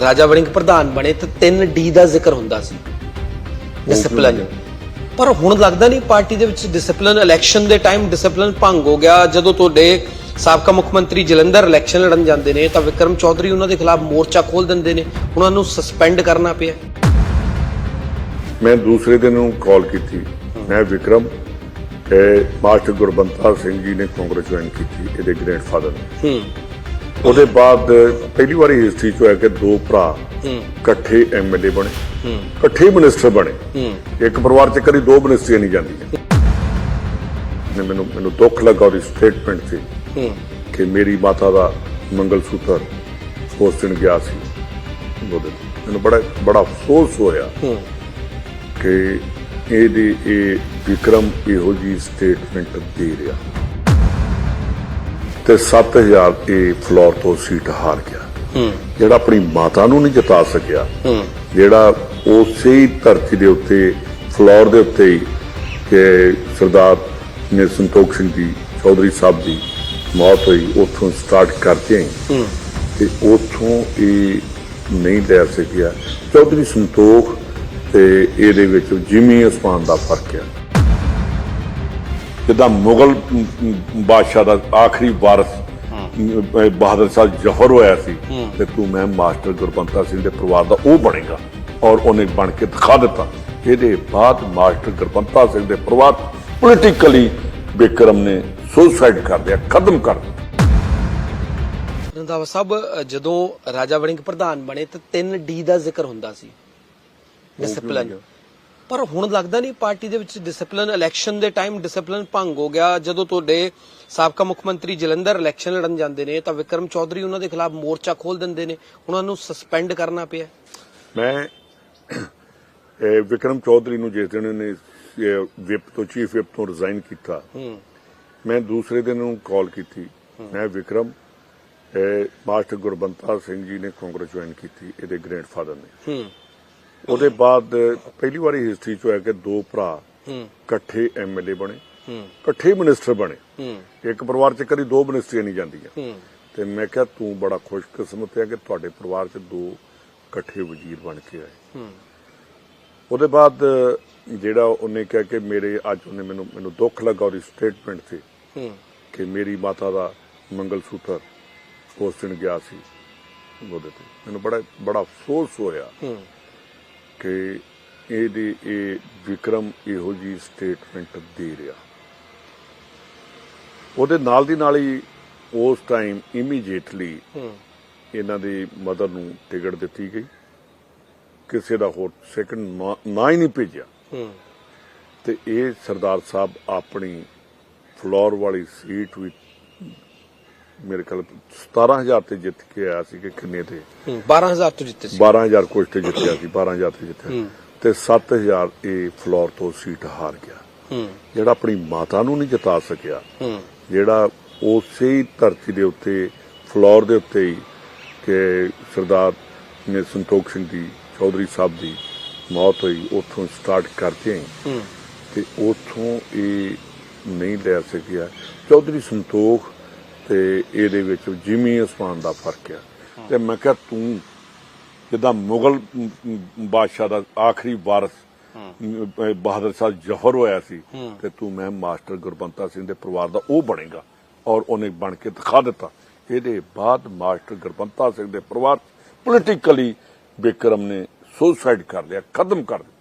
ਰਾਜਾ ਵੜਿੰਗ ਪ੍ਰਧਾਨ ਬਣੇ ਤਾਂ 3 ਡੀ ਦਾ ਜ਼ਿਕਰ ਹੁੰਦਾ ਸੀ। ਡਿਸਪਲਿਨ ਪਰ ਹੁਣ ਲੱਗਦਾ ਨਹੀਂ ਪਾਰਟੀ ਦੇ ਵਿੱਚ ਡਿਸਪਲਿਨ ਇਲੈਕਸ਼ਨ ਦੇ ਟਾਈਮ ਡਿਸਪਲਿਨ ਭੰਗ ਹੋ ਗਿਆ। ਜਦੋਂ ਤੁਹਾਡੇ ਸਾਬਕਾ ਮੁੱਖ ਮੰਤਰੀ ਜਲੰਧਰ ਇਲੈਕਸ਼ਨ ਲੜਨ ਜਾਂਦੇ ਨੇ ਤਾਂ ਵਿਕਰਮ ਚੌਧਰੀ ਉਹਨਾਂ ਦੇ ਖਿਲਾਫ ਮੋਰਚਾ ਖੋਲ ਦਿੰਦੇ ਨੇ। ਉਹਨਾਂ ਨੂੰ ਸਸਪੈਂਡ ਕਰਨਾ ਪਿਆ। ਮੈਂ ਦੂਸਰੇ ਦਿਨ ਨੂੰ ਕਾਲ ਕੀਤੀ। ਮੈਂ ਵਿਕਰਮ ਮਾਸਟਰ ਗੁਰਬੰਤਾ ਸਿੰਘ ਜੀ ਨੇ ਕਾਂਗਰਸ ਜੁਆਇਨ ਕੀਤੀ ਇਹਦੇ ਗ੍ਰੈਂਡਫਾਦਰ ਹੂੰ। ਉਹਦੇ ਬਾਅਦ ਪਹਿਲੀ ਵਾਰੀ ਹਿਸਟਰੀ ਚ ਹੋਇਆ ਕਿ ਦੋ ਭਰਾ ਇਕੱਠੇ ਐਮਐਲਏ ਬਣੇ ਇਕੱਠੇ ਮਿਨਿਸਟਰ ਬਣੇ। ਇੱਕ ਪਰਿਵਾਰ ਚ ਕਦੀ ਦੋ ਮਿਨਿਸਟਰੀਆਂ ਨਹੀਂ ਜਾਂਦੀਆਂ। ਨੇ ਮੈਨੂੰ ਮੈਨੂੰ ਦੁੱਖ ਲੱਗਾ ਉਹਦੀ ਸਟੇਟਮੈਂਟ ਹੂੰ। ਕਿ ਮੇਰੀ ਮਾਤਾ ਦਾ ਮੰਗਲ ਸੂਤਰ ਉਸ ਦਿਨ ਗਿਆ ਸੀ। ਉਹਦੇ ਮੈਨੂੰ ਬੜਾ ਬੜਾ ਅਫਸੋਸ ਹੋਇਆ ਕਿ ਇਹਦੀ ਇਹ ਵਿਕਰਮ ਇਹੋ ਜੀ ਸਟੇਟਮੈਂਟ ਦੇ ਰਿਹਾ। ਤੇ 7000 ਇਹ ਫਲੋਰ ਤੋਂ ਸੀਟ ਹਾਰ ਗਿਆ। ਹੂੰ। ਜਿਹੜਾ ਆਪਣੀ ਮਾਤਾ ਨੂੰ ਨਹੀਂ ਜਿਤਾ ਸਕਿਆ ਹੂੰ। ਜਿਹੜਾ ਉਸੇ ਹੀ ਧਰਤੀ ਦੇ ਉੱਤੇ ਫਲੋਰ ਦੇ ਉੱਤੇ ਹੀ ਕਿ ਸਰਦਾਰ ਨੇ ਸੰਤੋਖ ਸਿੰਘ ਜੀ ਚੌਧਰੀ ਸਾਹਿਬ ਦੀ ਮੌਤ ਹੋਈ ਉੱਥੋਂ ਸਟਾਰਟ ਕਰਦੇ ਹੂੰ। ਤੇ ਉੱਥੋਂ ਇਹ ਨਹੀਂ ਲੈ ਸਕਿਆ। ਚੌਧਰੀ ਸੰਤੋਖ ਤੇ ਇਹਦੇ ਵਿੱਚ ਜਿਮੀ ਅਸਮਾਨ ਦਾ ਫ਼ਰਕ ਹੈ ਜਿੱਦਾਂ ਮੁਗਲ ਬਾਦਸ਼ਾਹ ਦਾ ਆਖਰੀ ਵਾਰਸ ਬਹਾਦਰ ਸ਼ਾਹ ਜ਼ਫਰ ਹੋਇਆ ਸੀ ਤੇ ਤੂੰ ਮੈਂ ਮਾਸਟਰ ਗੁਰਬੰਤਾ ਸਿੰਘ ਦੇ ਪਰਿਵਾਰ ਦਾ ਉਹ ਬਣੇਗਾ ਔਰ ਉਹਨੇ ਬਣ ਕੇ ਦਿਖਾ ਦਿੱਤਾ। ਇਹਦੇ ਬਾਅਦ ਮਾਸਟਰ ਗੁਰਬੰਤਾ ਸਿੰਘ ਦੇ ਪਰਿਵਾਰ ਪੋਲੀਟੀਕਲੀ ਵਿਕਰਮ ਨੇ ਸੁਸਾਈਡ ਕਰ ਦਿਆ ਖਤਮ ਕਰ ਦਿੱਤਾ। ਰੰਧਾਵਾ ਸਾਹਿਬ ਜਦੋਂ ਰਾਜਾ ਵੜਿੰਗ ਪ੍ਰਧਾਨ ਬਣੇ ਤਾਂ 3 ਡੀ ਦਾ ਜ਼ਿਕਰ ਹੁੰਦਾ ਸੀ। ਡਿਸਪਲਿਨ ਪਰ ਹੁਣ ਲੱਗਦਾ ਨਹੀਂ ਪਾਰਟੀ ਦੇ ਵਿੱਚ ਡਿਸਪਲਿਨ ਇਲੈਕਸ਼ਨ ਦੇ ਟਾਈਮ ਡਿਸਪਲਿਨ ਭੰਗ ਹੋ ਗਿਆ। ਜਦੋਂ ਤੁਹਾਡੇ ਸਾਬਕਾ ਮੁੱਖ ਮੰਤਰੀ ਜਲੰਧਰ ਇਲੈਕਸ਼ਨ ਲੜਨ ਜਾਂਦੇ ਨੇ ਤਾਂ ਵਿਕਰਮ ਚੌਧਰੀ ਉਹਨਾਂ ਦੇ ਖਿਲਾਫ ਮੋਰਚਾ ਖੋਲ ਦਿੰਦੇ ਨੇ। ਉਹਨਾਂ ਨੂੰ ਸਸਪੈਂਡ ਕਰਨਾ ਪਿਆ ਮੈਂ ਵਿਕਰਮ ਚੌਧਰੀ ਨੂੰ ਜਿਸ ਦਿਨ ਨੇ ਵਿਪ ਤੋਂ ਚੀਫ ਵਿਪ ਤੋਂ ਰਿਜ਼ਾਈਨ ਕੀਤਾ ਮੈਂ ਦੂਸਰੇ ਦਿਨ ਨੂੰ ਕਾਲ ਕੀਤੀ। ਮੈਂ ਵਿਕਰਮ ਇਹ ਮਾਸਟਰ ਗੁਰਬੰਤਾ ਸਿੰਘ ਜੀ ਨੇ ਕਾਂਗਰਸ ਜੁਆਇਨ ਕੀਤੀ ਇਹਦੇ ਗ੍ਰੈਂਡਫਾਦਰ ਨੇ। ਹੂੰ। ਉਹਦੇ ਬਾਅਦ ਪਹਿਲੀ ਵਾਰੀ ਹਿਸਟਰੀ ਚ ਹੋਇਆ ਕਿ ਦੋ ਭਰਾ ਇਕੱਠੇ ਐਮਐਲਏ ਬਣੇ ਇਕੱਠੇ ਮਿਨਿਸਟਰ ਬਣੇ। ਇੱਕ ਪਰਿਵਾਰ ਚ ਕਦੀ ਦੋ ਮਿਨਿਸਟਰੀਆਂ ਨਹੀਂ ਜਾਂਦੀਆਂ। ਤੇ ਮੈਂ ਕਿਹਾ ਤੂੰ ਬੜਾ ਖੁਸ਼ਕਿਸਮਤ ਹੈ ਕਿ ਤੁਹਾਡੇ ਪਰਿਵਾਰ ਚ ਦੋ ਇਕੱਠੇ ਵਜ਼ੀਰ ਬਣ ਕੇ ਆਏ। ਉਹਦੇ ਬਾਅਦ ਜਿਹੜਾ ਉਹਨੇ ਕਿਹਾ ਕਿ ਮੇਰੇ ਅੱਜ ਉਹਨੇ ਮੈਨੂੰ ਮੈਨੂੰ ਦੁੱਖ ਲੱਗਾ ਉਹਦੀ ਸਟੇਟਮੈਂਟ ਤੇ ਕਿ ਮੇਰੀ ਮਾਤਾ ਦਾ ਮੰਗਲ ਸੂਤਰ ਉਸ ਦਿਨ ਗਿਆ ਸੀ ਉਹਦੇ ਤੇ। ਮੈਨੂੰ ਬੜਾ ਬੜਾ ਅਫਸੋਸ ਹੋਇਆ। ਕਿ ਇਹਦੀ ਇਹ ਵਿਕਰਮ ਇਹੋ ਜੀ ਸਟੇਟਮੈਂਟ ਦੇ ਰਿਹਾ। ਉਹਦੇ ਨਾਲ ਦੀ ਨਾਲ ਹੀ ਉਸ ਟਾਈਮ ਇਮੀਡੀਏਟਲੀ ਇਹਨਾਂ ਦੀ ਮਦਰ ਨੂੰ ਟਿਕਟ ਦਿੱਤੀ ਗਈ। ਕਿਸੇ ਦਾ ਹੋਰ ਸੈਕੰਡ ਨਾ ਹੀ ਨਹੀਂ ਭੇਜਿਆ। ਤੇ ਇਹ ਸਰਦਾਰ ਸਾਹਿਬ ਆਪਣੀ ਫਲੋਰ ਵਾਲੀ ਸੀਟ ਵੀ ਮੇਰੇ ਖਿਆਲ 17000 ਤੇ ਜਿੱਤ ਕੇ ਆਇਆ ਸੀ ਕਿ ਕਿੰਨੇ ਤੇ? ਹੂੰ 12000 ਤੋਂ ਜਿੱਤੇ ਸੀ। 12000 ਕੁਝ ਤੇ ਜਿੱਤਿਆ ਸੀ 12000 ਤੇ ਜਿੱਤਿਆ। ਤੇ 7000 ਇਹ ਫਲੋਰ ਤੋਂ ਸੀਟ ਹਾਰ ਗਿਆ। ਜਿਹੜਾ ਆਪਣੀ ਮਾਤਾ ਨੂੰ ਨਹੀਂ ਜਿਤਾ ਸਕਿਆ ਜਿਹੜਾ ਉਸੇ ਹੀ ਧਰਤੀ ਦੇ ਉੱਤੇ ਫਲੋਰ ਦੇ ਉੱਤੇ ਹੀ ਕਿ ਸਰਦਾਰ ਨੇ ਸੰਤੋਖ ਸਿੰਘ ਜੀ ਚੌਧਰੀ ਸਾਹਿਬ ਦੀ ਮੌਤ ਹੋਈ ਉੱਥੋਂ ਸਟਾਰਟ ਕਰਦੇ ਤੇ ਉੱਥੋਂ ਇਹ ਨਹੀਂ ਲੈ ਸਕਿਆ। ਚੌਧਰੀ ਸੰਤੋਖ ਤੇ ਇਹਦੇ ਵਿੱਚ ਜਿਮੀ ਅਸਮਾਨ ਦਾ ਫ਼ਰਕ ਆ। ਤੇ ਮੈਂ ਕਿਹਾ ਤੂੰ ਜਿੱਦਾਂ ਮੁਗਲ ਬਾਦਸ਼ਾਹ ਦਾ ਆਖਰੀ ਵਾਰਸ ਬਹਾਦਰ ਸ਼ਾਹ ਜ਼ਫਰ ਹੋਇਆ ਸੀ, ਤੇ ਤੂੰ ਮੈਂ ਮਾਸਟਰ ਗੁਰਬੰਤਾ ਸਿੰਘ ਦੇ ਪਰਿਵਾਰ ਦਾ ਉਹ ਬਣੇਗਾ ਔਰ ਉਹਨੇ ਬਣ ਕੇ ਦਿਖਾ ਦਿੱਤਾ। ਇਹਦੇ ਬਾਅਦ ਮਾਸਟਰ ਗੁਰਬੰਤਾ ਸਿੰਘ ਦੇ ਪਰਿਵਾਰ ਪੋਲੀਟੀਕਲੀ ਵਿਕਰਮ ਨੇ ਸੁਸਾਈਡ ਕਰ ਲਿਆ, ਖਤਮ ਕਰ ਦਿੱਤਾ।